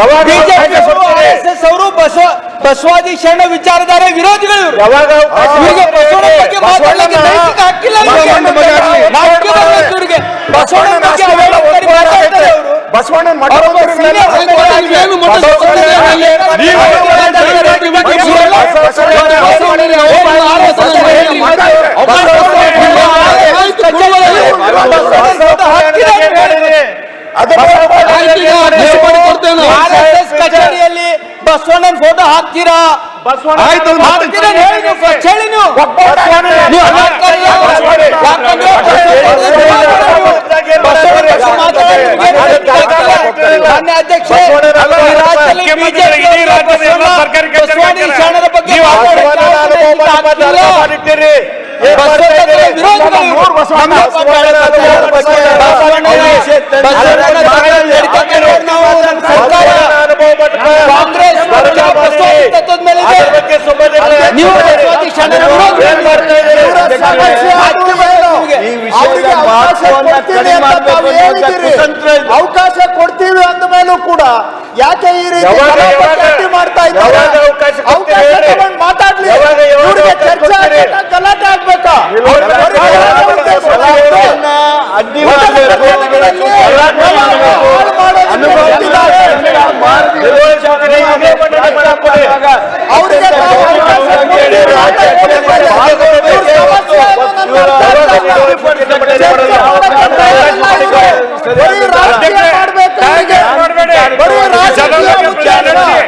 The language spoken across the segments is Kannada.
ಯಾವಾಗ? ಆರ್ಎಸ್ಎಸ್ ಅವರು ಬಸವ ಬಸವಾದಿ ಶರಣ ವಿಚಾರಧಾರೆ ವಿರೋಧಿಗಳು. ಯಾವಾಗ. ಬಸವಣ್ಣನ. ಬಸವಣ್ಣನ ಕಚೇರಿಯಲ್ಲಿ ಬಸವಣ್ಣನ ಫೋಟೋ ಹಾಕ್ತೀರಾ ಆಯ್ತು, ಅದು ಹಾಕ್ತೀರಾ ಅಂತ ಹೇಳಿ ನೀವು first ಹೇಳಿ ನೀವು ನೀವು ಹಾಕ್ತಾರಿಲ್ಲ. ಯಾಕಂದ್ರೆ ಬಸವಣ್ಣ ಬಗ್ಗೆ ಮಾತಾಡೋದು ನಿಮ್ಗೆ ನೈತಿಕ ಹಕ್ಕಿಲ್ಲ. ಮಾನ್ಯ ಅಧ್ಯಕ್ಷ ಈ ರಾಜ್ಯದಲ್ಲಿ ಬಿಜೆಪಿ ಬಸವಣ್ಣ ಬಸವಾದಿ ಶರಣರ ಬಗ್ಗೆ ಮಾತಾಡೋಕೆ ನೈತಿಕ ಹಕ್ಕಿಲ್ಲ. ಕಾಂಗ್ರೆಸ್ ಬಸವಾದಿ ತತ್ವದ ಮೇಲೆ ಇದೆ. ನೀವು ಬಸವಾದಿ ಶರಣರ ಈ ವಿಷಯದ ಮಹತ್ವವನ್ನ ಕಡಿಮೆ ಮಾಡ್ಬೇಕು ಅನ್ನುವಂಥ ಕುತಂತ್ರ ಇದು. ಅವಕಾಶ ಕೊಡ್ತೀವಿ ಅಂದ ಮೇಲೂ ಕೂಡ ಯಾಕೆ ಈ ರೀತಿ ಯಾವಾಗ- ಕಲಾಪ ಯಾವಾಗ- ಗಟ್ಟಿ ಮಾಡ್ತಾ ಇದ್ದಾರೆ ಯಾವಾಗ ಅವಕಾಶ ಕೊಡ್ತೀರಿ ಅವಕಾಶ ಹೇಳಿ? ತಗೊಂಡು ಮಾತಾಡ್ಲಿ ಯಾವಾಗ- ಯಾವಾಗ ಇವ್ರಿಗೆ ಚರ್ಚೆ ಕೊಡ್ತೀರಿ? ಆಗ್ಬೇಕಾ ಗಲಾಟೆ ಆಗ್ಬೇಕಾ ಅವ್ರು ಗಲಾಟೆ ಬರೀ ಮಾಡಲ್ಲ. ಉದ್ದೇಶ ಕಲಾಪವನ್ನ ಅಡ್ಡಿ ಮಾಡಬೇಕು. ಗಲಾಟೆ ಮಾಡಬೇಕು. ಅನುಭವ ಇದ್ದಾರೆ. ಅವ್ರಿಗೆ ನಾವು ಅವಕಾಶ ಕೊಡ್ತೀವಿ, ಮಾತಾಡ್ತಾರೆ. ಇವ್ರ ಸಮಸ್ಯೆ ಏನು ನನ್ನ ಅರ್ಥ ಆಗ್ತಾ ಇಲ್ಲ. ಚರ್ಚೆ ಮಾಡಕ್ಕೆ ತಯಾರಿಲ್ಲ ಇವ್ರು. ಬರೀ ರಾಜಕೀಯ ಮಾಡ್ಬೇಕು ಇವ್ರಿಗೆ. ಬರೀ ರಾಜಕೀಯ ಮುಖ್ಯ ಈಗ ಮಂಡಪ ಅಂದ್ರೆ ಇವ್ರು ಬರೀ ರಾಜಕೀಯ ಮಾಡೋಕೆ ನಿಂತಿದ್ದಾರೆ. ಸದನದ ಕಲಾಪ ಹಾಳು ಮಾಡೋದೇ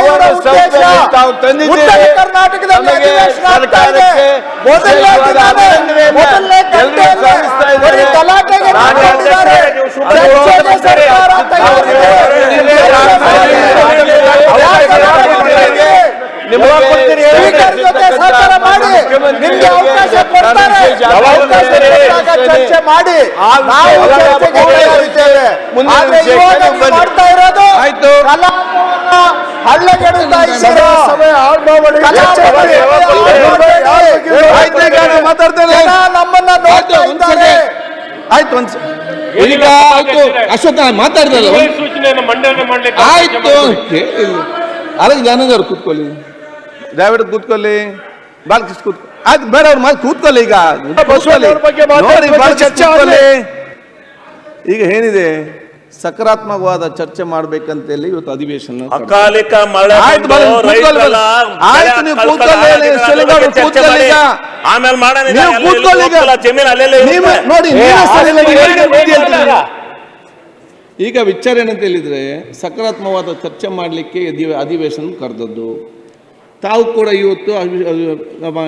ಇವರ ಉದ್ದೇಶ. ಅಂದ್ರೆ ಕರ್ನಾಟಕದಲ್ಲಿ ಚರ್ಚೆ ಮಾಡಿ ನಾವು. ಮಾಡ್ತಾ ಇರೋದು ಆಯ್ತು. ಹಳ್ಳಗೆಡುತ್ತಾ ಇದ್ದೀರಾ ಆಯ್ತು ಮಾತಾಡ್ತೇನೆ ಜನ ನಮ್ಮನ್ನ ಆಯ್ತು ನೋಡ್ತಾ ಒಂದ್ ಇದ್ದಾರೆ ಸೆಕೆಂಡ್. ಆಯ್ತು ಒಂದ್ ಸೆ- ಈಗ ಆಯ್ತು ಅಶೋಕ್ ನಾನು ಮಾತಾಡಿದಲ್ಲ ಆಯ್ತು ಅದಕ್ಕೆ ಜ್ಞಾನದವ್ರು ಕೂತ್ಕೊಳ್ಳಿ ದಯವಿಟ್ಟು ಕೂತ್ಕೊಳ್ಳಿ ಬಾಲಕೃಷ್ಣ ಕೂತ್ ಆಯ್ತು ಬೇಡ ಅವ್ರ ಮಾತು ಕೂತ್ಕೊಳ್ಳಿ ಈಗ. ಈಗ ಏನಿದೆ? ಸಕಾರಾತ್ಮಕವಾದ ಚರ್ಚೆ ಮಾಡ್ಬೇಕಂತ ಹೇಳಿ ಇವತ್ತು ಅಧಿವೇಶನ ಅಕಾಲಿಕ ಮಳೆ. ಆಮೇಲೆ ಮಾಡೋಣ ನೋಡಿ. ಈಗ ವಿಚಾರ ಏನಂತ ಹೇಳಿದ್ರೆ ಸಕಾರಾತ್ಮಕವಾದ ಚರ್ಚೆ ಮಾಡಲಿಕ್ಕೆ ಅಧಿವೇಶನ ಕರೆದದ್ದು. ತಾವು ಕೂಡ ಇವತ್ತು ನಮ್ಮ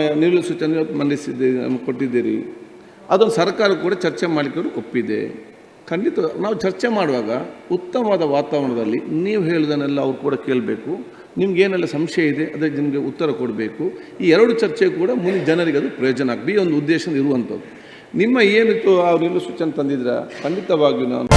ಸೂಚನೆ ಇವತ್ತು ಮಂಡಿಸಿದ್ದೀರಿ ಕೊಟ್ಟಿದ್ದೀರಿ. ಅದನ್ನು ಸರ್ಕಾರ ಕೂಡ ಚರ್ಚೆ ಮಾಡಿಕೊಂಡು ಒಪ್ಪಿದೆ. ಖಂಡಿತ ನಾವು ಚರ್ಚೆ ಮಾಡುವಾಗ ಉತ್ತಮವಾದ ವಾತಾವರಣದಲ್ಲಿ ನೀವು ಹೇಳಿದನ್ನೆಲ್ಲ ಅವ್ರು ಕೂಡ ಕೇಳಬೇಕು. ನಿಮ್ಗೇನೆಲ್ಲ ಸಂಶಯ ಇದೆ ಅದಕ್ಕೆ ನಿಮಗೆ ಉತ್ತರ ಕೊಡಬೇಕು. ಈ ಎರಡು ಚರ್ಚೆ ಕೂಡ ಮುಂದೆ ಜನರಿಗೆ ಅದು ಪ್ರಯೋಜನ ಆಗಬೇಕು. ಈ ಒಂದು ಉದ್ದೇಶ ಇರುವಂಥದ್ದು. ನಿಮ್ಮ ಏನಿತ್ತು ಅವ್ರು ಸೂಚನೆ ತಂದಿದ್ರ? ಖಂಡಿತವಾಗಿಯೂ ನಾನು